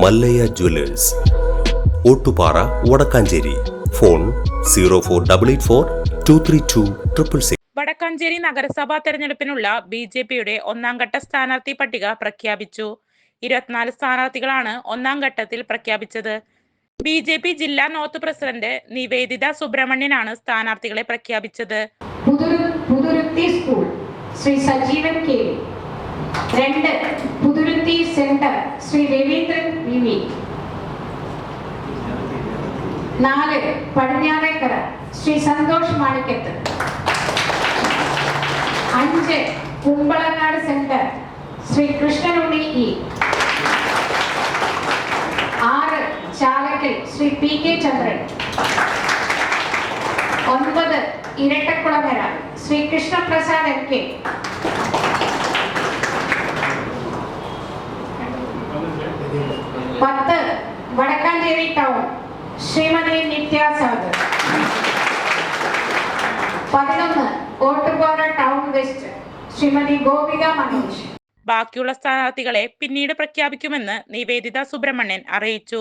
Mallayya jewellers. Ottupara Vadakkanchery. Phone zero four double eight four two three two triple six Vadakkanchery നഗരസഭാ തെരഞ്ഞെടുപ്പിനുള്ള B J പിയുടെ ഒന്നാം ഘട്ട സ്ഥാനാർത്ഥി പട്ടിക പ്രഖ്യാപിച്ചു. ഇരുപത്തിനാല് സ്ഥാനാർത്ഥികളാണ് ഒന്നാം ഘട്ടത്തിൽ പ്രഖ്യാപിച്ചത്. ബി ജെ പി ജില്ലാ നോർത്ത് പ്രസിഡന്റ് നിവേദിത സുബ്രഹ്മണ്യനാണ് സ്ഥാനാർത്ഥികളെ പ്രഖ്യാപിച്ചത്. School Shri Sajeevan K. രണ്ട് ശ്രീ മിമി നാല് പടിഞ്ഞാറേക്കര ശ്രീ സന്തോഷ് മാണിക്കത്ത്. അഞ്ച് കുമ്പളങ്ങാട് സെന്റർ ശ്രീ കൃഷ്ണനുണ്ണി ഇ. ആറ് ചാലക്കൽ ശ്രീ പി കെ ചന്ദ്രൻ. ഒൻപത് Irattakulangara Shri Krishnaprasad M K. Vadakkanchery town Shrimati Nithyasagar പതിനൊന്ന് ഓട്ടുപാറ ടൗൺ വെസ്റ്റ് ശ്രീമതി ഗോപിക മനോജ് ബാക്കിയുള്ള സ്ഥാനാർത്ഥികളെ പിന്നീട് പ്രഖ്യാപിക്കുമെന്ന് നിവേദിത സുബ്രഹ്മണ്യൻ അറിയിച്ചു.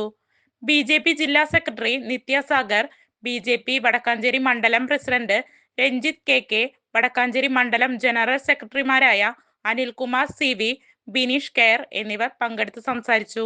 ബി ജെ പി ജില്ലാ secretary Nithyasagar B J P Vadakkanchery മണ്ഡലം president Ranjith K K Vadakkanchery മണ്ഡലം ജനറൽ സെക്രട്ടറിമാരായ അനിൽകുമാർ സി വി ബിനീഷ് കെയർ എന്നിവർ പങ്കെടുത്ത് സംസാരിച്ചു.